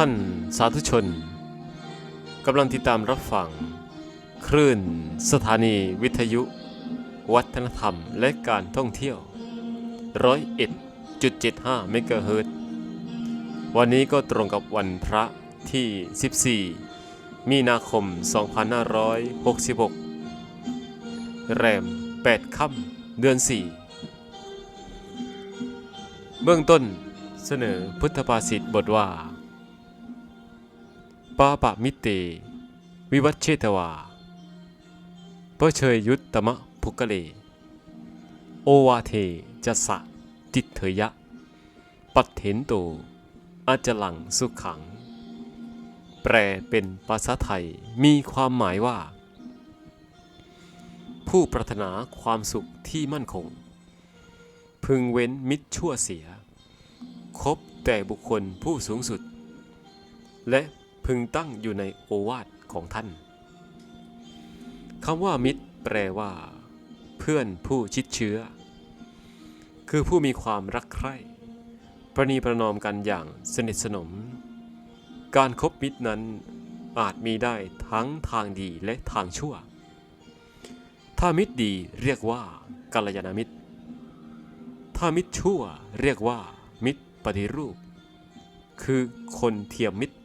ท่านสาธุชนกำลังติดตามรับฟัง คลื่น สถานีวิทยุ วัฒนธรรมและการท่องเที่ยวร้อยเอ็ดจุดเจ็ดห้าเมกะเฮิรตวันนี้ก็ตรงกับวันพระที่ 14 มีนาคม 2566 แรม 8 ค่ำเดือน 4 เบื้องต้นเสนอพุทธภาษิตบทว่า ปาปะมิเตวิวัชเชตวาเปเชยยุตตมะภุกเล โอวาเทจะสะติเถยะ ปัตเถนโตอาจลังสุขขัง แปลเป็นภาษาไทยมีความหมายว่า ผู้ปรารถนาความสุขที่มั่นคง พึงเว้นมิตรชั่วเสีย คบแต่บุคคลผู้สูงสุด และ พึงตั้งอยู่ในโอวาทของท่านคำว่ามิตร แปลว่า เพื่อนผู้ชิดเชื้อ คือผู้มีความรักใคร่ประนีประนอมกันอย่างสนิทสนม การครบมิตรนั้นอาจมีได้ทั้งทางดีและทางชั่ว ถ้ามิตรดีเรียกว่ากัลยาณมิตร ถ้ามิตรชั่วเรียกว่า มิตรปฏิรูป คือคนเทียมมิตร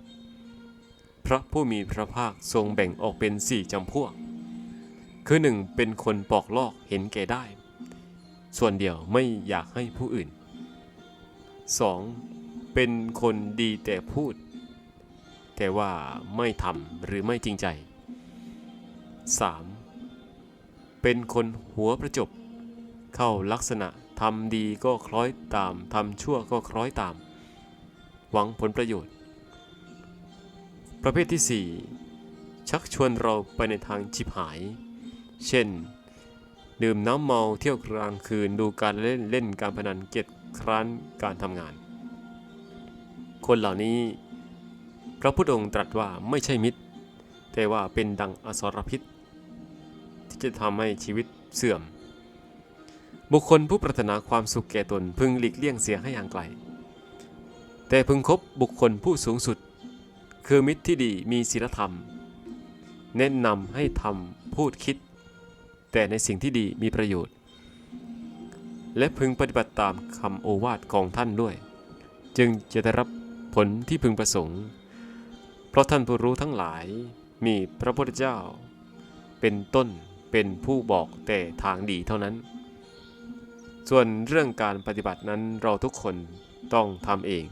ระผู้มีพระภาคทรงแบ่งออกเป็นสี่จำพวก คือหนึ่งเป็นคนปอกลอกเห็นแก่ได้ ส่วนเดียวไม่อยากให้ผู้อื่น 2. เป็นคนดีแต่พูด แต่ว่าไม่ทำหรือไม่จริงใจ 3. เป็นคนหัวประจบ เข้าลักษณะทำดีก็คล้อยตามทำชั่วก็คล้อยตาม หวังผลประโยชน์ ประเภทที่ 4 ชักชวนเราไปในทางชิบหาย เช่น ดื่มน้ำเมาเที่ยวกลางคืนดูการเล่นเล่นการพนันเกียจคร้านการทำงาน คนเหล่านี้ พระพุทธองค์ตรัสว่าไม่ใช่มิตร แต่ว่าเป็นดังอสรพิษ ที่จะทำให้ชีวิตเสื่อม บุคคลผู้ปรารถนาความสุขแก่ตนพึงหลีกเลี่ยงเสียให้ห่างไกล แต่พึงคบบุคคลผู้สูงสุด คือมิตรที่ดีมีศีลธรรม แนะนำให้ทำพูดคิด แต่ในสิ่งที่ดีมีประโยชน์ และพึงปฏิบัติตามคำโอวาทของท่านด้วย จึงจะได้รับผลที่พึงประสงค์ เพราะท่านผู้รู้ทั้งหลายมีพระพุทธเจ้า เป็นต้นเป็นผู้บอกแต่ทางดีเท่านั้น ส่วนเรื่องการปฏิบัตินั้นเราทุกคนต้องทำเอง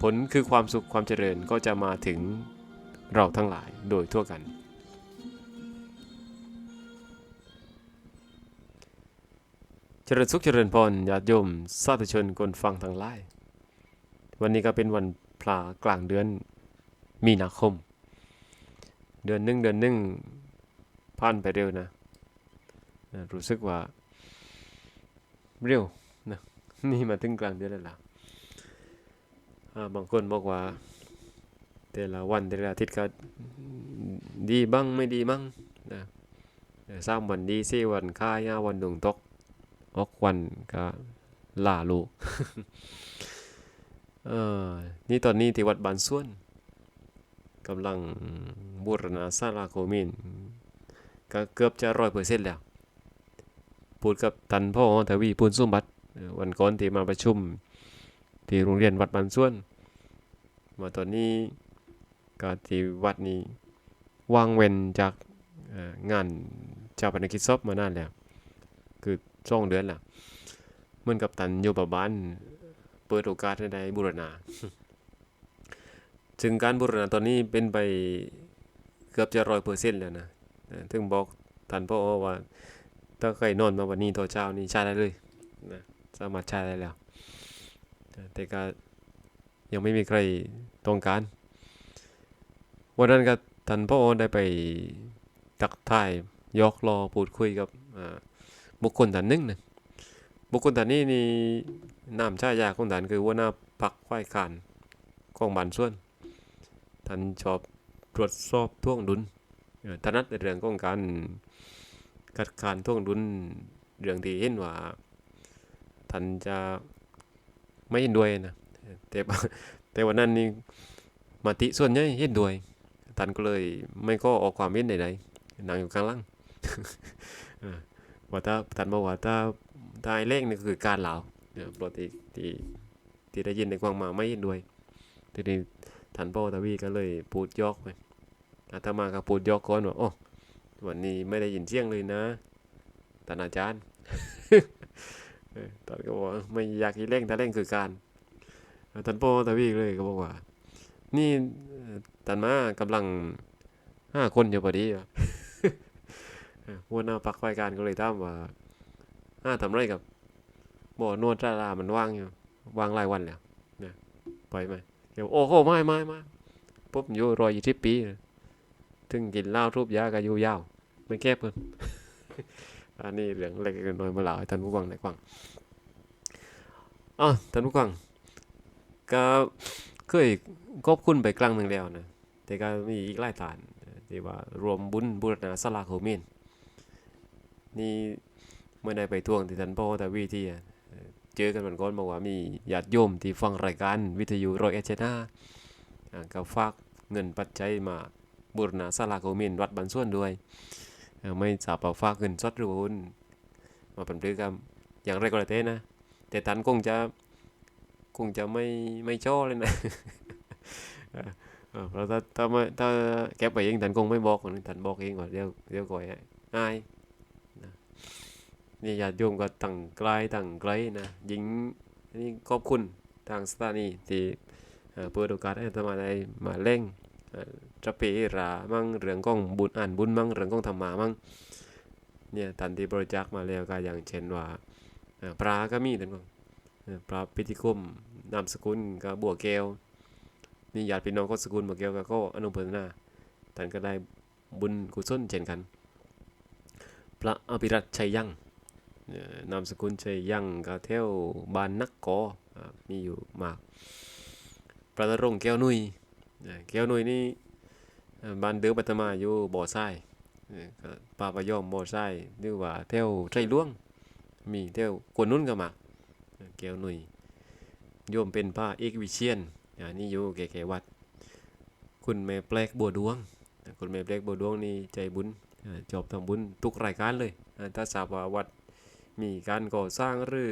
ผลคือความสุขความเจริญก็จะมาถึงเราทั้งหลายโดยทั่วกัน เจริญสุขเจริญพรญาติโยมสาธุชนคนฟังทั้งหลายวันนี้ก็เป็นวันพลากลางเดือนมีนาคม เดือนหนึ่งเดือนหนึ่งผ่านไปเร็วนะรู้สึกว่าเร็วนะนี่มาถึงกลางเดือนแล้วล่ะ บางคนบอกว่า แต่ละวันแต่ละอาทิตย์ก็ดีบ้างไม่ดีบ้างนะสามวันดีสี่วันค่ายาวันดวงตกออกวันก็ล่าลูกเออนี่ตอนนี้ที่วัดบานส่วนกำลังบูรณาศาลาโคมินก็เกือบจะร้อยเปอร์เซ็นต์แล้ว พูดกับทันพ่อทวีปูนสุมบัติวันก่อนที่มาประชุม ที่โรงเรียนวัดบานส่วนมาตอนนี้ก็ที่วัดนี้วางเว้นจากงานเจ้าพนักกิจศพมานานแล้ว คือช่องเดือนละเหมือนกับตันโยบบ้านเปิดโอกาสให้ได้บูรณาถึงการบูรณาตอนนี้เป็นไปเกือบจะร้อยเปอร์เซ็นต์แล้วนะถึงบอกท่านพ่อว่า ถ้าใครนอนมาวันนี้ตอนเช้านี่ใช้ได้เลยนะสามารถใช้ได้แล้ว แต่ก็ยังไม่มีใครต้องการ วันนั้นก็ท่านพ่อได้ไปตักทายยอกรอพูดคุยกับบุคคลท่านหนึ่งนะบุคคลท่านนี้นี่นามชายาของท่านคือหัวหน้าพักฝ่ายค้านของบ้านส่วนท่านชอบตรวจสอบท่วงดุลถนัดในเรื่องของการคัดค้านท่วงดุลเรื่องที่เห็นว่าท่านจะ ไม่เห็นด้วยนะแต่แต่วันนั้นนี่มาติส่วนใหญ่เห็นด้วยตันก็เลยไม่ก็ออกความเห็นใดๆนั่งอยู่ข้างล่างว่าถ้าตันบอกว่าถ้าถ้าไอ้เลขนี่คือการเหลาเนี่ยปกติที่ที่ได้ยินในความมาไม่เห็นด้วยทีนี้ทันพ่อตาวีก็เลยพูดยอกไปอาตมาก็พูดยอกก่อนว่าโอ้วันนี้ไม่ได้ยินเสียงเลยนะท่านอาจารย์ เออตอนก็บอกไม่อยากกินเร่งแต่เร่งคือการท่านพ่อตาวีเลยก็บอกว่า นี่เอ่อท่านมากำลังห้าคนอยู่พอดีอะเออหัวหน้าปักไฟการก็เลยถามว่าห้าทำไรกับบ่อนวดรารามันว่างอยู่ว่างหลายวันแล้วเนี่ยไปไหมเดี๋ยวโอ้โหไม่ไม่ไม่ปุ๊บอยู่รอยยี่สิบปีน่ะถึงกินเหล้าทุบยาก็อยู่ยาวไม่แก้เพิ่น อันนี้เรื่องเล็กน้อยมาเล่าให้ท่านผู้ฟังได้ฟังอ๋อท่านผู้ฟังก็เคยขอบคุณไปครั้งหนึ่งแล้วนะแต่ก็มีอีกหลายฐานที่ว่ารวมบุญบุรณะสลาโคเมนนี่เมื่อได้ไปทวงที่ท่านพ่อแต่วีที่เอ่อเจอกันวันก่อนบอกว่ามีญาติโยมที่ฟังรายการวิทยุรอยเอชนาก็ฝากเงินปัจจัยมาบุรณะสลาโคเมนวัดบันส่วนด้วย ไม่ทราบว่าฝากเงินสดรือว่าโอนมาเป็นพฤติกรรมอย่างไรก็แล้วแต่นะ แต่ท่านคงจะคงจะไม่ไม่ชอเลยนะเพราะถ้าถ้าไม่ถ้าแก็บไปเองท่านคงไม่บอกหรอกท่านบอกเองว่าเดี๋ยวเดี๋ยวก่อยอายนะนี่ญาติโยมก็ตั้งไกลตั้งไกลนะยิงนนี้ขอบคุณทางสถานีที่เอ่อเปิดโอกาสให้อาตมาได้มาเล่ง จะเปรามั่งเรื่องของบุญอ่านบุญมั่งเรื่องของธรรมะมั่งเนี่ยทันที่บริจาคมาแล้วก็อย่างเช่นว่าปลาก็มีท่นบอกเอ่อปลาพิธิคมนามสกุลก็บัวแก้วนี่ญาติพี่น้องก็สกุลบัวแก้วก็ก็อนุโมทนาท่านก็ได้บุญกุศลเช่นกัน พระอภิรัตชัยยังเอ่อนามสกุลชัยยั่งก็แถวบ้านนักกออ่ามีอยู่มาก พระนรงแก้วนุยเอ่อ แก้วหนุ่ยนี่บ้านเดิมปัตมาอยู่บ่อทรายเอ่อก็ป่าพะยอมบ่อทรายหรือว่าแถวไทรหลวง มีแถวกวนนุ่นก็มาเอ่อแก้วหนุ่ยโยมเป็นพระเอกวิเชียนอ่านี่อยู่แก่ๆวัด คุณแม่แปลกบัวดวง คุณแม่แปลกบัวดวงนี่ใจบุญจบทำบุญทุกรายการเลย ถ้าทราบว่าวัดมีการก่อสร้างหรือ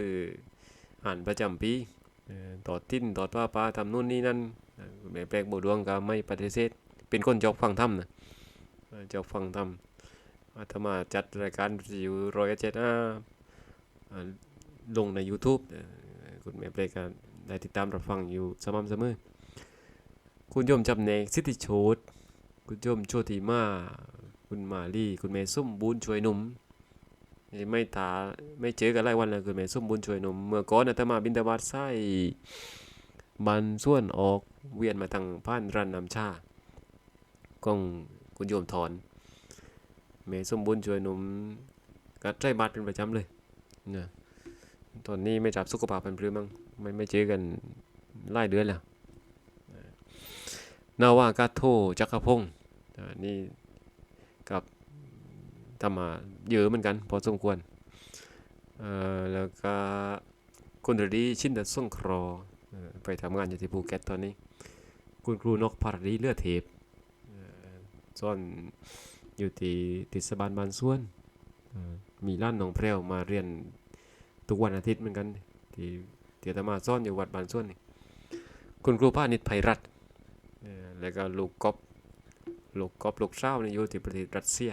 อ่านประจำปีเอ่อตอดทิ้นตอดว่าปลาทำนู่นนี่นั่น คุณแม่แปลกบัวดวงก็ไม่ปฏิเสธ เป็นคนจอกฟังธรรมนะจอกฟังธรรมอาตมาจัดรายการวิทยุร้อยเจ็ดอ่าลงใน YouTube คุณแม่แปลกก็ได้ติดตามรับฟังอยู่สม่ำเสมอ คุณโยมจำแนกสิทธิโชตคุณโยมโชติมา คุณมาลีคุณแม่ส้มบุญช่วยหนุ่ม ไม่ตาไม่เจอกันหลายวันแล้วคุณแม่ส้มบุญช่วยหนุ่ม เมื่อก่อนอาตมาบินตบาตไส้ บันส่วนออกเวียนมาทางผ่านรันน้ำชาก้องคุณโยมถอนเมสมบูรณ์ช่วยหนุ่มกัดใจบาดเป็นประจำเลยนะตอนนี้ไม่จับสุขภาพเป็นพรือมั้งไม่ไม่เจอกันหลายเดือนแล้วนาวากาโทจักรพงศ์อ่านี่กับทำมาเยอะเหมือนกัน พอสมควรเอ่อแล้วก็คุณรดีชินดัส่งครอ ไปทำงานอยู่ที่ภูเก็ตตอนนี้ คุณครูนกพารดีเลือดเทปซ่อนอยู่ที่ติสบานบานส่วน มีร้านหนองแพรวมาเรียนทุกวันอาทิตย์เหมือนกัน ที่ที่อาตมาซ่อนอยู่วัดบานส่วนนี่คุณครูพาณิชย์ไพรัตแล้วก็ลูกกอบลูกกอบลูกเศร้านี่อยู่ที่ประเทศรัสเซีย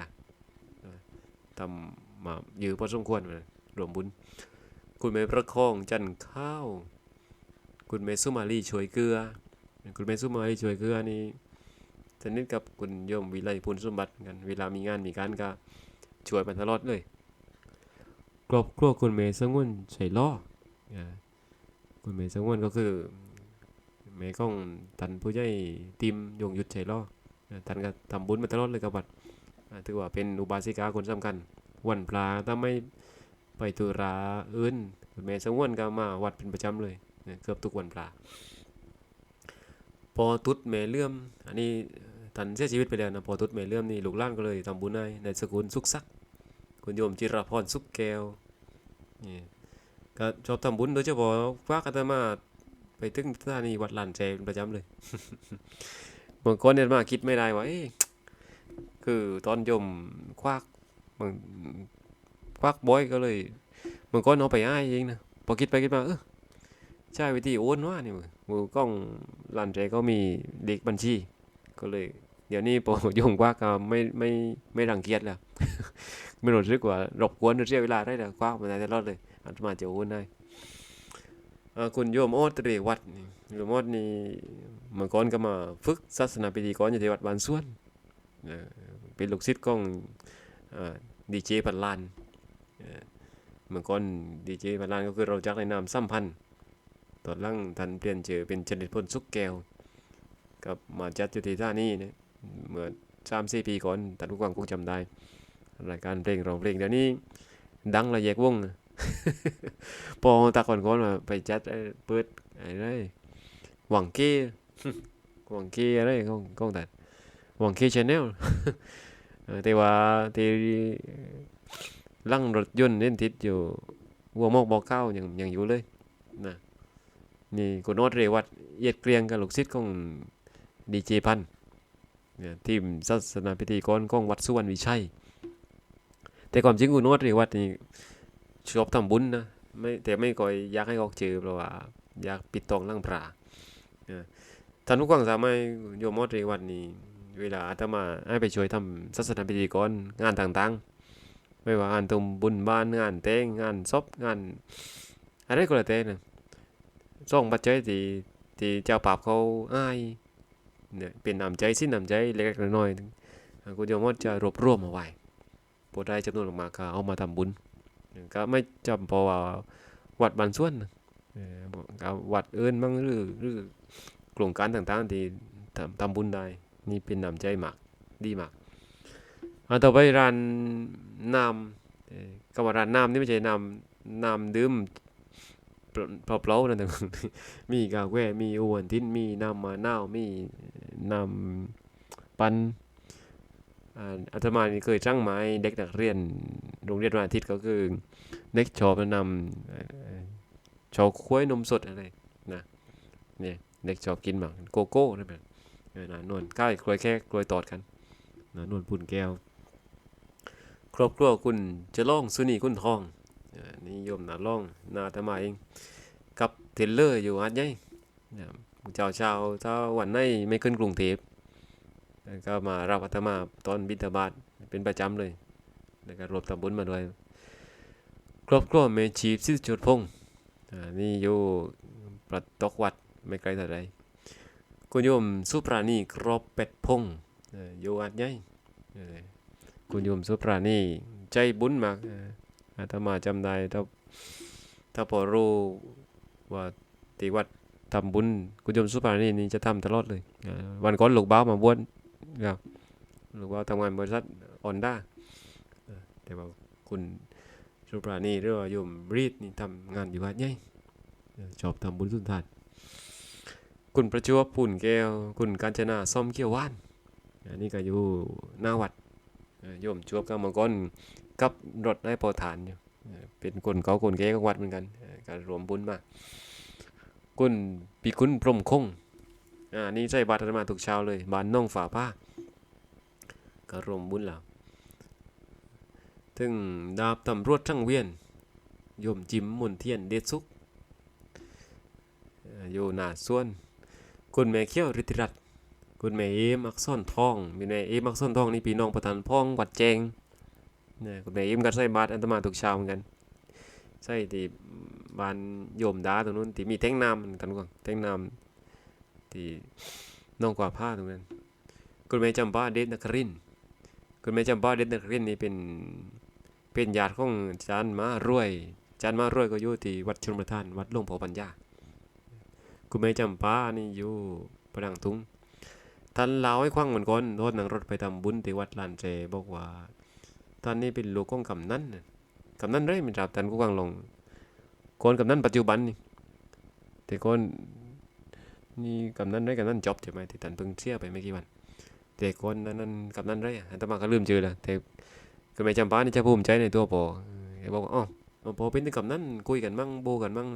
ทำมาเยอะพอสมควรเลยรวมบุญ คุณแม่ประคองจันข้าว คุณเมซุมาลีช่วยเกลือ คุณเมซุมาลีช่วยเกลือนี่สนิทกับคุณโยมวิไลพุนสมบัติเหมือนกัน เวลามีงานมีการก็ช่วยมันตลอดเลยครอบครัวคุณเมสงวนใส่ล้อคุณเมสงวนก็คือแม่ของตันผู้ใหญ่ติมยงยุทธใส่ล้อท่านก็ทำบุญมาตลอดเลยกับวัดถือว่าเป็นอุบาสิกาคนสำคัญ วันพระถ้าไม่ไปตุราอื่นคุณแม่สงวนก็มาวัดเป็นประจำเลย เกือบทุกวันพระพอตุดแม่เลื่อม อันนี้ท่านเสียชีวิตไปแล้วนะพอตุดแม่เลื่อมนี่ลูกล้านก็เลยทำบุญให้ในสกุลสุขศักคุณโยมจิรพรสุขแก้วนี่ก็ชอบทำบุญโดยเฉพาะฝากอาตมาไปถึงสถานีวัดลานแจเป็นประจำเลยบางคนเนี่ยมาคิดไม่ได้ว่าเอ๊ะคือตอนโยมควักบางควักบอยก็เลยบางคนเอาไปอ้ายเองนะพอคิดไปคิดมาเออ ใช่วิธีโอนว่านี่มึงมือกล้องลานแจก็มีเด็กบัญชี ก็เลย เดี๋ยวนี้พอโยมควักก็ไม่ไม่ไม่รังเกียจแล้ว ไม่รู้สึกว่ารบกวนหรือเสียเวลาได้แล้วควักมาได้ตลอดเลยอาตมาจะโอนได้คุณโยมโอตเรวัดนี่โยมโอตนี่เมื่อก่อนก็มาฝึกศาสนาพิธีกรอยู่ที่วัดบานส่วนเป็นลูกศิษย์ของดีเจพันลานเอ่อเมื่อก่อนดีเจพันลานก็คือเราจักในนามสัมพันธ์ ตอนหลังท่านเปลี่ยนชื่อเป็นจริตพลสุกแก้วกับมาจัดอยู่ที่ท่านี้เนี่ยเมื่อสามสี่ปีก่อนท่านผู้ฟังคงจำได้ รายการเพลงร้องเพลงเดี๋ยวนี้ ดังระแยกวงพอตาก่อนก่อนมาไปจัดเปิดอ้ไรหวังเก้หวังเก้อะไรของของแต่หวังเก้ชาแนลแต่ว่าที่ลั่งรถยนต์เล่นติดอยู่วัวมอกบอกเก้ายังยังอยู่เลยนะ นี่คุณโนตเรวัตเอียดเกรียงกับลูกศิษย์ของดีเจพันเนี่ยทีมศาสนาพิธีกรของวัดสุวรรณวิชัย แต่ความจริงคุณโนตเรวัตนี่ชอบทำบุญนะไม่แต่ไม่ก่อยอยากให้ออกเจอเพราะว่าอยากปิดทองหลังพระเออท่านผู้ฟังสามารถโยมโนตเรวัตนี่เวลาอาตมาให้ไปช่วยทำศาสนาพิธีกรงานต่างๆ ไม่ว่างานตุมบุญบ้านงานแต่งงานศพงานอะไรก็แล้วแต่นะ ส่งปัจจัยที่ที่เจ้าปราบเขาอ้ายเนี่ยเป็นน้ำใจสิ้นน้ำใจเล็กๆน้อยๆคุณโยมโนตจะรวบรวมเอาไว้พอได้จำนวนออกมาก็เอามาทำบุญก็ไม่จำเพราะว่าวัดบางส่วนนะเอ่อก็วัดเอินบ้างหรือหรือโครงการต่างๆที่ทำทำบุญได้นี่เป็นน้ำใจมากดีมากเอาต่อไปร้านน้ำเอ่อคำว่าร้านน้ำนี่ไม่ใช่น้ำน้ำดื่ม เปล่าๆนะแต่มีกาแฟมีโอวัลตินมีน้ำมะนาวมีน้ำปันอาอาตมานี่เคยจ้างไม้เด็กนักเรียนโรงเรียนวันอาทิตย์ก็คือเด็กชอบนำเอ่อชอบคุ้ยนมสดอะไรนะเนี่ยเด็กชอบกินหมากโกโก้นั่นแบบเออนะนวลใกล้กล้วยแค่กล้วยตอดกันนะนวลปุ่นแก้ว ครอบครัวคุณจะล่องสุนีคุณทอง นิยมนาล่องนาอาตมาเองกับเทเลอร์อยู่ฮัดใหญ่เนี่ยเจ้าเช้าถ้าวันไหนไม่ขึ้นกรุงเทพแล้วก็มารับอาตมาตอนบิณฑบาตเป็นประจำเลย แล้วก็รวบทำบุญมาด้วย ครอบครัวเมชีพสิทธิจุดพงศ์นี่อยู่ประตกวัดไม่ไกลเท่าไรคุณโยมสุปราณีครอบเป็ดพงศ์เอ่ออยู่วัดใหญ่คุณโยมสุปราณีใจบุญมาก อาตมาจำได้ถ้าถ้าพอรู้ว่าตีวัดทำบุญคุณยมสุปราณีนี่จะทำตลอดเลยวันก่อนหลูกบ้ามาบวชครับหรือว่าทำงานบริษัทออนด้าแต่ว่าคุณสุปราณีหรือว่าโยมรีดนี่ทำงานอยู่วัดใหญ่ชอบทำบุญสุนทาน คุณประจวบปุ่นแก้ว คุณกาญจนาซ่อมเกี้ยวว่านอันนี้ก็อยู่หน้าวัดโยมจวบก็มก่อน กับรถได้พอฐานอยู่เป็นคนเก่าคนแก่ของวัดเหมือนกันการรวมบุญมากคุณปีคุณพรหมคงอ่านี่ใส่บาตรมาทุกเช้าเลยบานน้องฝาผ้าก็รวมบุญแล้วถึงดาบตำรวจทั้งเวียนโยมจิมมุนเทียนเดชสุขอ่าอยู่หนาส่วน คุณแม่เขี้ยวฤทธิรัตคุณแม่เอมักษรทองมีแม่เอมักษรทองนี่พี่น้องประธานพ้องวัดแจง นี่ยคุณแม่เอมก็ใส่บาตรอาตมาทุกเช้าเหมือนกันใส่ที่บ้านโยมดาตรงนู้นที่มีแท่งน้ำท่านก่อนแท่งน้ำที่น้องกว่าผ้าตรงนั้น คุณแม่จำปาเดชนครินคุณแม่จำปาเดชนครินนี่เป็นเป็นญาติของอาจารย์มารวยอาจารย์มารวยก็อยู่ที่วัดชนประทาน วัดหลวงพ่อปัญญาคุณแม่จำปานี่อยู่ประดังทุงท่านเล่าให้ฟังเหมือนกันรถนั่งรถไปทำบุญที่วัดลานเจบอกว่า ท่านนี่เป็นลูกของกำนันน่ะกำนันเร่มันจับท่านกูฟังลงคนกำนันปัจจุบันนี่แต่คนนี่กำนันได้กำนันจอบใช่ไหมที่ท่านเพิ่งเสียไปไม่กี่วันแต่คนนั้นนั้นกำนันได้อะอาตมาก็ลืมชื่อแล้วแต่ก็ไม่จำปานี่จะภูมิใจในตัวปอเออบอกว่าอ๋อเอาพอเป็นถึงกับนั้นคุยกันมั่งโบกันมั่ง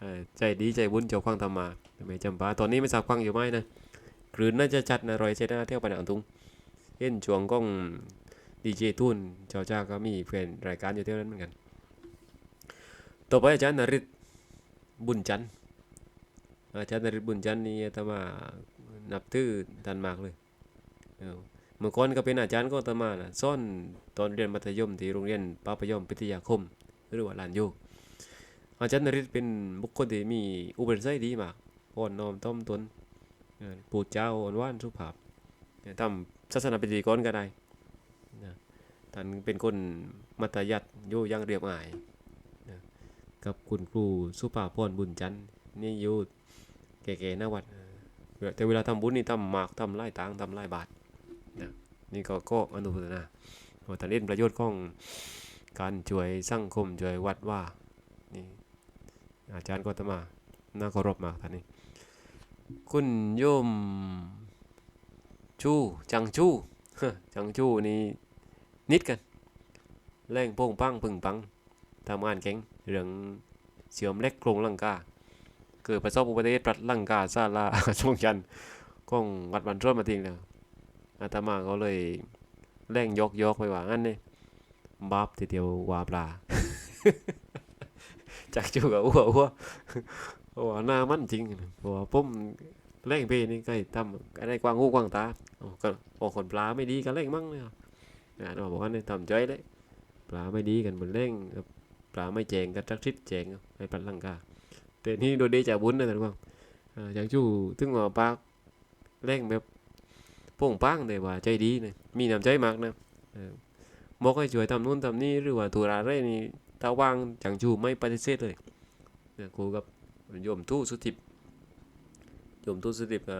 เออใจดีใจบุญเจ้าควังทำมาไม่จำปาตอนนี้ไม่ทราบควังอยู่ไหมนะหรือน่าจะจัดนะรอยเจด้าเที่ยวไปหนังทุงเห็นช่วงก้อง ดีเจทุนเจ้าจ้าก็มีแฟนรายการอยู่เที่ยวนั้นเหมือนกัน ต่อไปอาจารย์นริศบุญจันทร์อาจารย์นริศบุญจันทร์นี่อาตมานับถือท่านมากเลยเมื่อก่อนก็เป็นอาจารย์ก็อาตมานะสอนตอนเรียนมัธยมที่โรงเรียนปาพยมพิทยาคม หรือว่าลานโยกอาจารย์นริศเป็นบุคคลที่มีอุปนิสัยดีมากอ่อนน้อมถ่อมตนปูเจ้าอ่อนว่านสุภาพทำศาสนาพิธีกรก็ได้ ท่านเป็นคนมัธยัติอยู่ยังเรียบง่ายกับคุณครูสุภาพรบุญจันทร์นี่อยู่แก่ๆหน้าวัดแต่เวลาทำบุญนี่ทำหมากทำไล่ต่างทำไล่บาทนะนี่ก็ก็อนุโมทนาเพราะท่านเล่นประโยชน์ของการช่วยสังคมช่วยวัดว่านี่อาจารย์ก็ตมาน่าเคารพมากท่านนี้ คุณโยมชู จังชู จังชูนี่ นิดกันแรงโป้งปังปึงปังทำงานเก่งเรื่องเสื่อมเล็กโครงลังกาเกิดประสบอุบัติเหตุปลัดลังกาซาลาช่วงยันก้องวัดบันทรวดมาทิ้งแล้วอาตมาก็เลยแรงยกยกไปว่างั้นนี่บาปทีเดียววาปลาจากจูกับอ้วอ้วเพราะว่าหน้ามันจริงเพราะว่าผมแรงเพนี่ใกล้ทำอะไรกว้างหูกว้างตาอ๋อก็พอคนปลาไม่ดีกันแรงมั่งเลย อะเราบอกว่านี่ทำใจเลยปลาไม่ดีกันบนแรงปลาไม่แจงก็จักทิศแจงไอ้ปันลังกาแต่นี่โดยได้จากบุญนะท่านผู้ฟังอ่าอย่างชู้ถึงว่าปากแรงแบบโป่งปังแต่ว่าใจดีนะมีน้ำใจมากนะเอกให้ช่วยทำนู่นทำนี่หรือว่าตัวอะไรนี่ถ้าว่างจังชูไม่ปฏิเสธเลยเนี่ยครูกับโยมทู่สุทิพย์โยมทู่สุทิพย์ก็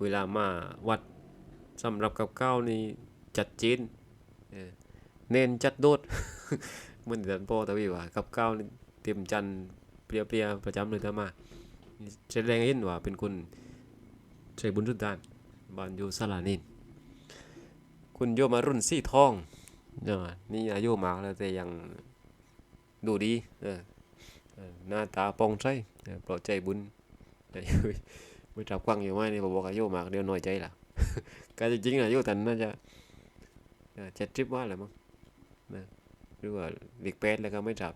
เวลามาวัดสำหรับกับข้าวนี่จัดเจน เน้นจัดโดดเหมือนเดือนพ่อตะวีว่ากับข้าวเตรียมจันทร์เปรียประจำเลยถ้ามาแสดงเห็นว่าเป็นคนใจบุญทุนด้านบ้านอยู่สลานินคุณโยมารุ่นซี่ทองเนาะนี่อายุมากแล้วแต่ยังดูดีเออหน้าตาปองใสเออปลอดใจบุญไม่จับกว้างอยู่ไหมนี่บอกอายุมากเดี๋ยวน้อยใจล่ะก็จริงๆอายุตันน่าจะ เจ็ดสิบว่าแหละมั้งหรือว่าเด็กแปดแล้วก็ไม่จับ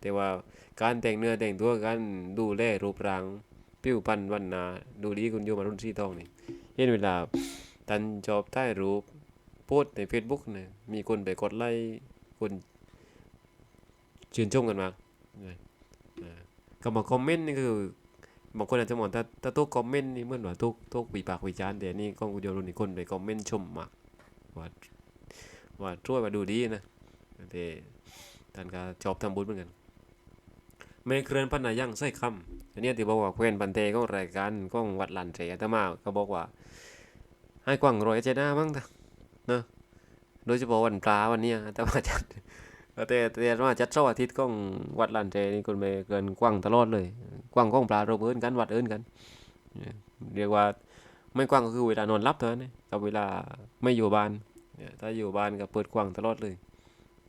แต่ว่าการแต่งเนื้อแต่งตัวการดูแลรูปร่างผิวพรรณวันนาดูดีคุณโยมารุ่นสีทองนี่เห็นเวลาตันจอบใต้รูปโพสใน Facebook เนี่ยมีคนไปกดไลค์คนชื่นชมกันมากก็มาคอมเมนต์นี่คือบางคนอาจจะมองถ้าถ้าตัวคอมเมนต์นี่เหมือนว่าตัวตัววิปากวิจารณ์แต่นี่กองคุณโยรุ่นนี่คนไปคอมเมนต์ชมมากว่า ว่าช่วยมาดูดีนะแต่ท่านก็ชอบทำบุญเหมือนกันแม่เคลื่อนพันนายังใส่คำอันนี้ที่บอกว่าเควนปันเตของรายการของวัดหลันเสียตมาก็บอกว่า ให้กว้างรอยเจด้ามั้งท่านะโดยเฉพาะวันปลาวันนี้แต่ว่าจัดแต่แต่ว่าจัดเสาร์อาทิตย์ของวัดหลันเจนี่คนไม่เกินกว้างตลอดเลย กว้างของปลาเราเอิ้นกันวัดเอิ้นกันเรียกว่าไม่กว้างก็คือเวลานอนรับเท่านั้นกับเวลาไม่อยู่บ้าน เนี่ยถ้าอยู่บ้านก็เปิดกว้างตลอดเลย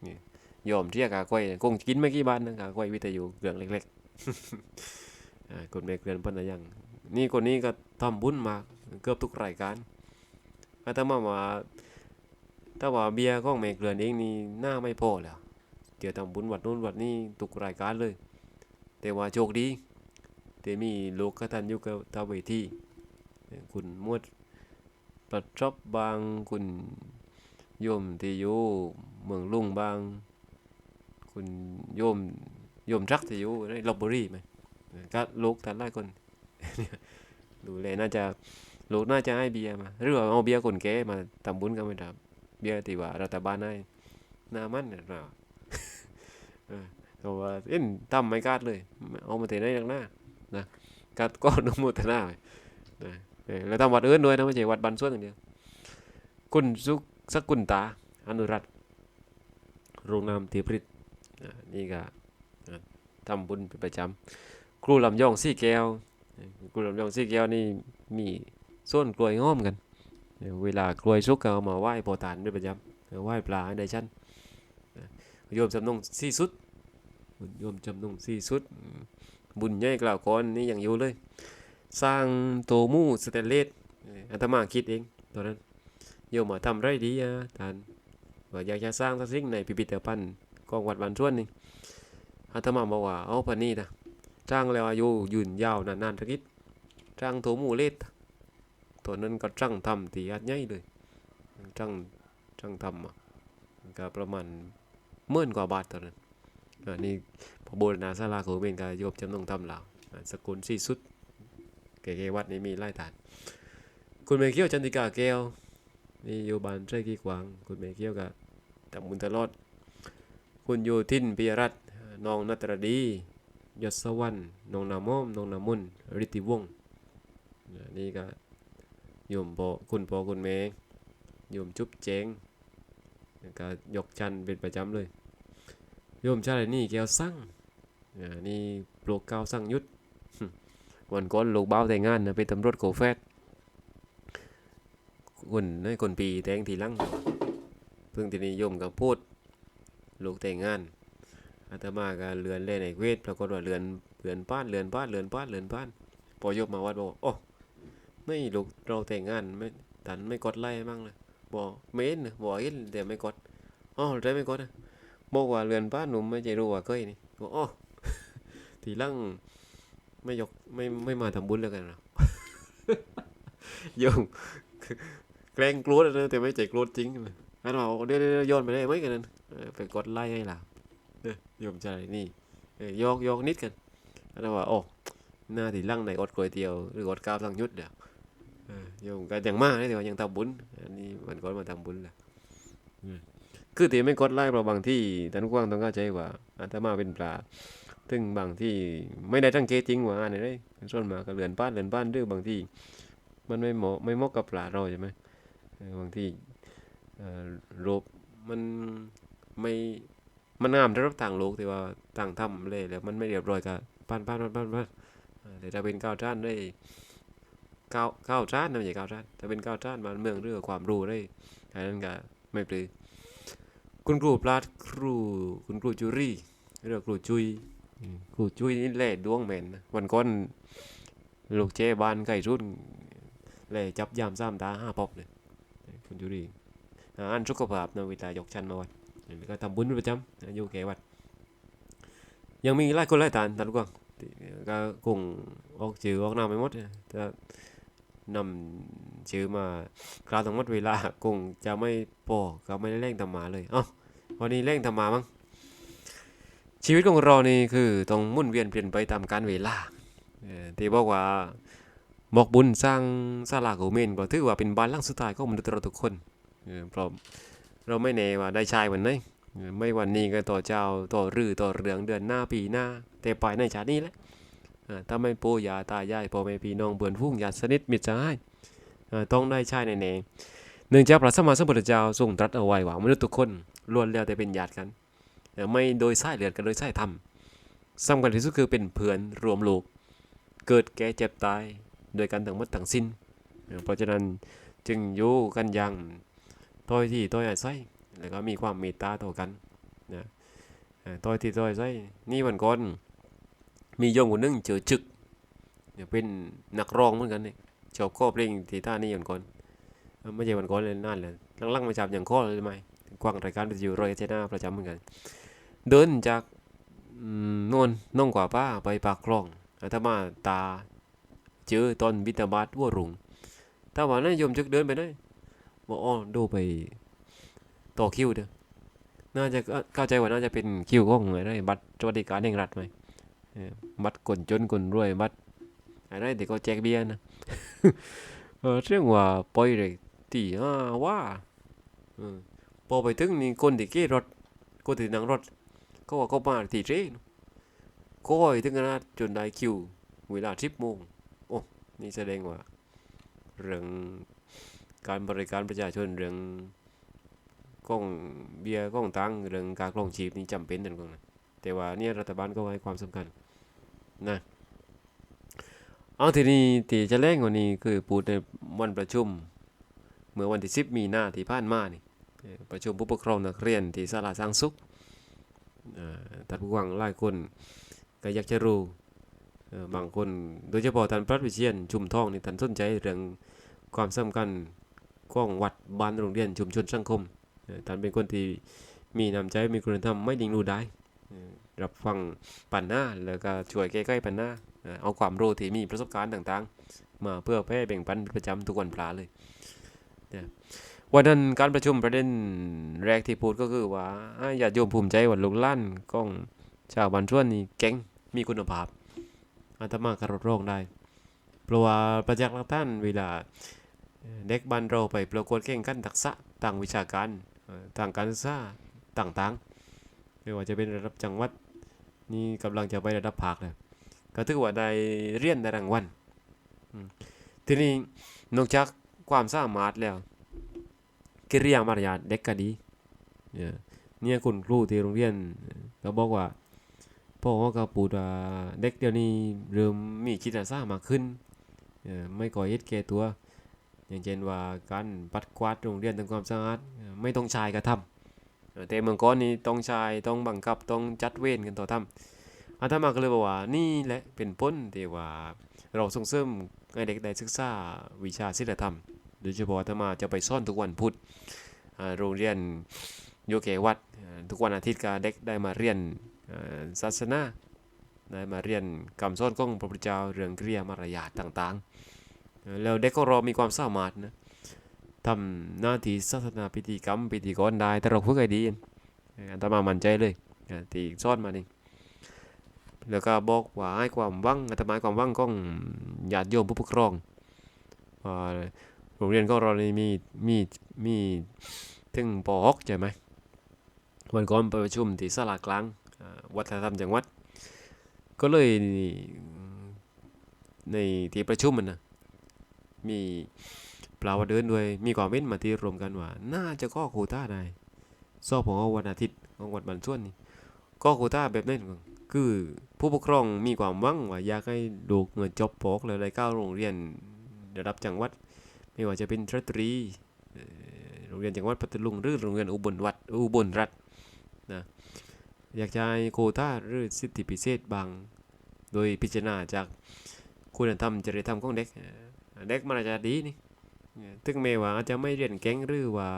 นี่ยอมเรียกกากล้วยคงกินไม่กี่บ้านนะกากล้วยวิทยุเรื่องเล็กๆอ่าคนเมกเรียนพันธุ์ยังนี่คนนี้ก็ทำบุญมาเกือบทุกรายการอามาว่าถ้าว่าเบียร์ของเมกเรียนเองนี่หน้าไม่พอแล้วเดี๋ยวทำบุญวัดนู้นวัดนี้ทุกรายการเลย แต่ว่าโชคดีแต่มีลูกกตันอยู่กับทาวเวทีคุณมวดประจบบางคุณ โยมที่อยู่เมืองลุงบาง คุณโยมโยมรักที่อยู่ในลบบุรีไหมก็ลูกแต่หลายคนดูเลยน่าจะลูกน่าจะให้เบียร์มาหรือว่าเอาเบียร์คนแก่มาทำบุญกันไหมครับเบียร์ที่ว่ารัฐบาลให้น้ามันเนี่ยเราเออเขาว่าเอ็นทำไม่กาดเลย เอามาเทได้ยังหน้านะกัดก็อนโมทนาไปนะเออแล้วทำวัดอื่นด้วยนะไม่ใช่วัดบันส่วนอย่างเดียวคุณสุข สกุลตาอนุรัตน์โรงนามตีพริตนี่ก็ทำบุญเป็นประจำครูลำยองซี่แก้วครูลำยองซี่แก้วนี่มีส้นกลวยง้อมกัน เวลากลวยสุกเอามาไหว้โปรตานด้วยประจำไหว้ปลาให้ได้ชั้นโยมจำนงสี่สุดโยมจำนงสี่สุด บุญใหญ่กล่าวก่อนนี่อยังอยู่เลย สร้างโตมูสเตเลสเอ่ออาตมาคิดเองตอนนั้น โยมมาทำไรดีอะท่านว่าอยากจะสร้างสักสิ่งในพิพิธภัณฑ์ของวัดบ้านส่วนนี่อาตมาบอกว่าเอาปนนี้นะจ้างแล้วอายุยืนยาวนานๆสักนิดจ้างโตมูเลสตัวนั้นก็จ้างทำตีอัดใหญ่เลยจ้างจ้างทำอะก็ประมาณหมื่นกว่าบาทตอนนั้นอันนี้พอโบราณศาลาของเบนก็โยบจำนงทำแล้วอ่าสกุลสี่สุดเก๋ๆวัดนี้มีไล่ฐาน คุณเมเกียวจันติกาแก้ว นี่อยู่บ้านไร่กีกวาง คุณเมเกี้ยวกับทำบุญตลอด คุณโยทินปิยรัตน์น้องนัตรดียศวรรณน้องนามอมน้องนามุนฤทธิวงศ์นี่ก็โยมปอคุณปอคุณเมย์โยมจุ๊บเจงก็ยกจันเป็นประจำเลยโยมชาตินี่แก้วสั่งนี่ปลูกเกาวสั่งยุดวันก่อนลูกเบ้าแต่งงานนะเป็นตำรวจโกแฟด คนในคนปีแต่งทีลังเพิ่งทีนิยมกับพูดลูกแต่งงานอาตมาก็เรือนเล่นในเวทปรากฏว่าเรือนเรือนป้านเรือนป้านเรือนป้านเรือนป้านพอยกมาวัดบอกโอ้ไม่ลูกเราแต่งงานไม่ตันไม่กดไล่มั่งเลยบอกเมนน่ะบอกเห็นแต่ไม่กดอ๋อได้ไม่กดอะบอกว่าเรือนป้านหนุ่มไม่ใจรู้ว่าเคยนี่บอกอ๋อทีลังไม่ยกไม่ไม่มาทำบุญแล้วกันหรอโยม แกล้งกลัวนะแต่ไม่ใจกลัวจริงเลยอันบอกเดี๋ยวเดี๋ยวโยนไปได้ไหมกันนั่นเออไปกดไล่ให้ล่ะโยมใจนี่ยอกยอกนิดกันอันนั้นว่าโอ้หน้าที่ลั่งในอดก๋วยเตี๋ยวหรืออดกาวสังยุดเดี๋ยวโยมก็ยังมากเลยแต่ว่ายังทำบุญอันนี้มันก็มาทำบุญแหละคือที่ไม่กดไล่เพราะบางที่ท่านกว้างต้องเข้าใจว่าอาตมาเป็นปลาซึ่งบางที่ไม่ได้ตั้งเกจริงว่าอันนี้เลยส่วนมากก็เรือนบ้านเรือนบ้านหรือบางที่มันไม่เหมาะไม่เหมาะกับปลาเราใช่ไหม บางที่เอ่อโลกมันไม่มันงามสำหรับต่างโลกแต่ว่าต่างทำเลยแล้วมันไม่เรียบร้อยกับบ้านบ้านบ้านบ้านบ้านแต่ถ้าเป็นก้าวจ้านได้ก้าวก้าวจ้านนะไม่ใช่ก้าวจ้านถ้าเป็นก้าวจ้านบ้านเมืองเรื่องความรู้ได้อันนั้นก็ไม่ปลือคุณครูปลาดครูคุณครูจุรี่เรียกครูจุยครูจุยนี่แหล่ดวงแมนวันก่อนลูกเจ้บ้านไก่รุ่นแหล่จับยามซ้ำตาห้าปอบเลย คุณจุรีอ่าอันสุขภาพนะเวลายกชันมาวัดแล้วก็ทำบุญประจำอยู่แก่วัด ยังมีหลายคนหลายตานตานกวางก็คงออกชื่อออกนามไปหมดนะถ้านำชื่อมากล่าวทั้งหมดเวลาคงจะไม่พอก็ไม่ได้เร่งทำมาเลยอ้าวันนี้เร่งทำมามั้งชีวิตของเรานี่คือต้องมุ่นเวียนเปลี่ยนไปตามกาลเวลาเอ่อที่บอกว่า บอกบุญสร้างศาลาโกเมนก็ถือว่าเป็นบ้านหลังสุดท้ายของมนุษย์เราทุกคนเพราะเราไม่แน่ว่าได้ชายวันไหนไม่วันนี้ก็ต่อเจ้าต่อรือต่อเรืองเดือนหน้าปีหน้า แต่ปลายในชาตินี้แหละถ้าไม่ปู่ยาตายายพ่อแม่พี่น้องเบื่อนฟุ้งญาติสนิทมิตรสหายต้องได้ชายแน่ๆเนื่องจากพระสัมมาสัมพุทธเจ้าทรงตรัสเอาไว้ว่ามนุษย์ทุกคนล้วนแล้วแต่เป็นญาติกันไม่โดยสายเลือดกันโดยสายธรรมสำคัญที่สุดคือเป็นเพื่อนรวมโลกเกิดแก่เจ็บตาย โดยกันทั้งหมดทั้งสิ้น เพราะฉะนั้นจึงอยู่กันอย่างต้อยที่ต้อยอาศัยแล้วก็มีความเมตตาต่อกันนะต้อยที่ต้อยอาศัยนี่วันก่อนมีโยมคนนึงเจอจึกเนี่ยเป็นนักร้องเหมือนกันเนี่ยชอบข้อเพลงทีท่านี่วันก่อนเอ่อไม่ใช่วันก่อนเลยนั่นเลยลังๆมาจับอย่างข้อเลยไหมกว้างรายการวิทยุรอยเจน่าประจำเหมือนกัน เดินจากอืมโนนน้องกว่าป้าไปปากคลองอาตมาตา เจอตอนบิณฑบาตวัวรุงถ้าว่านั้นโยมจึกเดินไปได้บอกอ๋อดูไปต่อคิวเด้อน่าจะเข้าใจว่าน่าจะเป็นคิวของอะไรบัตรสวัสดิการแห่งรัฐไหมบัตรคนจนคนรวยบัตรอะไรเด็กก็แจกเบียร์นะเรื่องว่าปล่อยเลยตีห้าว่าเออพอไปถึงนี่คนที่ขี่รถคนที่นั่งรถก็ว่าเขามาที่เร่ก็คอยถึงขนาดจนได้คิว เวลาสิบโมง นี่แสดงว่า เรื่องการบริการประชาชนเรื่องกล้องเบียร์กล้องตังเรื่องการกล้องชีพนี่จำเป็นนั่นก็นะแต่ว่าเนี่ยรัฐบาลก็ให้ความสำคัญนะเอาทีนี้ที่จะแรงกว่านี้คือพูดในวันประชุม เมื่อวันที่ 10 มีนาที่ผ่านมานี่ประชุมผู้ปกครองนักเรียนที่ศาลาสร้างสุขอ่อท่านผู้ฟังหลายคนก็อยากจะรู้ บางคนโดยเฉพาะท่านพระวิเชียนชุมทองนี่ท่านสนใจเรื่องความสำคัญของวัดบ้านโรงเรียนชุมชนสังคมออท่านเป็นคนที่มีน้ำใจมีคุณธรรมไม่ยิงรู้ได้รับฟังปัญหาแล้วก็ช่วยแก้ไขปัญหาเอาความรู้ที่มีประสบการณ์ต่างๆ มาเพื่อแพร่แบ่งปันเป็นประจำทุกวันพระเลยวันนั้นการประชุมประเด็นแรกที่พูดก็คือว่าอ่าญาติโยมภูมิใจว่าลูกล้านของชาวบ้านชวนนี่เก่งมีคุณภาพ อาตมาการรับรองได้เพราะว่าประจักษ์หลักฐานเวลาเด็กบ้านเราไปประกวดแข่งขันทักษะทางวิชาการเอ่างการศึกษาต่างๆไม่ว่าจะเป็นระดับจังหวัดนี่กำลังจะไประดับภาคเลยก็ถือว่าได้เรียนได้รางวัลทีนี้นอกจากความสามารถแล้วกิริยามารยาทเด็กก็ดีเนี่ยเนี่ยคุณครูที่โรงเรียนก็บอกว่า พ่อเขาก็พูดว่าเด็กเดี๋ยวนี้เริ่มมีจิตอาสามากขึ้นไม่ก่อเฮ็ดแก่ตัว อย่างเช่นว่าการปัดกวาดโรงเรียนทำความสะอาดไม่ต้องชายก็ทำแต่เมืองก่อนนี่ต้องชายต้องบังคับต้องจัดเวรกันต่อทำอาตมาก็เลยบอกว่านี่แหละเป็นผลที่ว่าเราส่งเสริมให้เด็กได้ศึกษาวิชาศิลธรรมโดยเฉพาะอาตมาจะไปสอนทุกวันพุธโรงเรียนโยเกวัดทุกวันอาทิตย์ก็เด็กได้มาเรียน ศาสนาได้มาเรียนคำสอนของพระพุทธเจ้าเรื่องกิริยามารยาทต่างๆเอ่อแล้วเด็กของเรามีความสามารถนะทำหน้าที่ศาสนาพิธีกรรมพิธีกรได้แต่เราฝึกให้ดีอ่ออาตมามั่นใจเลยอ่าที่สอนมานี่แล้วก็บอกว่าให้ความหวังอาตมาความหวังของญาติโยมผู้ปกครองโรงเรียนของเรานี่มีมีมีถึงป .6 ใช่ไหมวันก่อนไปประชุมที่ศาลากลาง วัฒนธรรมจังหวัด ก็เลยในที่ประชุมมันนะมีปลาวาเดินด้วยมีความเว้นมาที่รวมกันว่า น่าจะก็โคต้าได้สอบของวันอาทิตย์ของวัดบันส่วนนี่ก็โคต้าแบบนั้นคือผู้ปกครองมีความหวังว่าอยากให้ลูกเงินจบปอกแล้วได้เข้าโรงเรียนระดับจังหวัด ไม่ว่าจะเป็นทรตรีโรงเรียนจังหวัดพัทลุงหรือโรงเรียนอุบลวัดอุบลรัฐนะ อยากจะให้โคต้าหรือสิทธิพิเศษบาง โดยพิจารณาจากคุณธรรมจริยธรรมของเด็ก เด็กมันอาจจะดีนี่ถึงแม้ว่าอาจจะไม่เรียนเก่งหรือว่า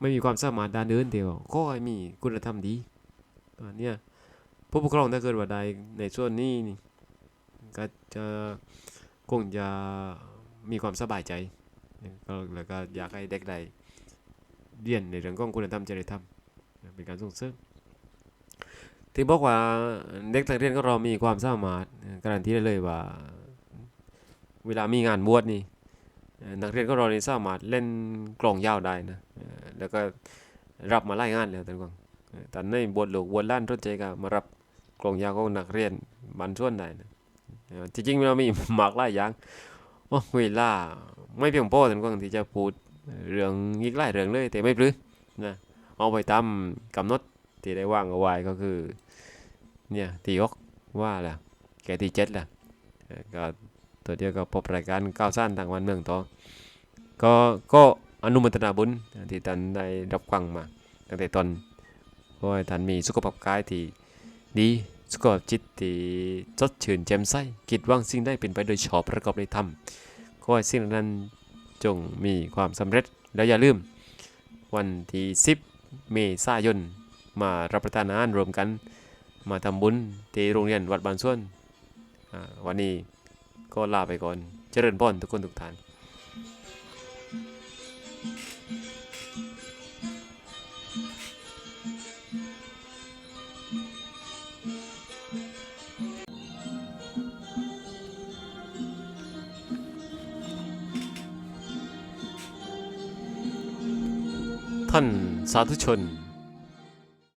ไม่มีความสามารถด้านอื่นเดียวก็มีคุณธรรมดีอันเนี้ยผู้ปกครองถ้าเกิดว่าใดในส่วนนี้นี่ก็จะคงจะมีความสบายใจแล้วก็อยากให้เด็กได้เรียนในเรื่องของคุณธรรมจริยธรรมเป็นการส่งเสริม ที่บอกว่าเด็กนักเรียนก็เรามีความสามารถการันตีได้เลยว่า เวลามีงานบวชนี่นักเรียนก็เรานี่สามารถเล่นกลองยาวได้นะแล้วก็รับมาไล่งานแล้วแต่ก่อนเอ่อตอนนี้บวชหลวงบวชล้านต้นใจก็มารับกลองยาวของนักเรียนบันส่วนได้นะจริงๆเรามีหมากหลายอย่างโอ้เวลาไม่เพียงพอแต่ก่อนที่จะพูดเรื่องอีกหลายเรื่องเลยแต่ไม่ปลื้นะเอาไปตามกำหนดที่ได้วางเอาไว้ก็คือ เนี่ยตีออกว่าแหละแกที่เจ็ดแหละก็ตัวเดียวก็พบรายการก้าวสั้นทางวันเมืองต่อก็ก็อนุโมทนาบุญที่ท่านได้รับฟังมาตั้งแต่ตอนขอให้ท่านมีสุขภาพกายที่ดีสุขภาพจิตที่สดชื่นแจ่มใสคิดว่างสิ่งใดเป็นไปโดยชอบประกอบด้วยธรรมขอให้สิ่งนั้นจงมีความสำเร็จแล้วอย่าลืม วันที่ 10 เมษายนมารับประทานอาหารรวมกัน มาทำบุญที่โรงเรียนวัดบานส่วนวันนี้ก็ลาไปก่อน เจริญพรทุกคนทุกท่านท่านสาธุชน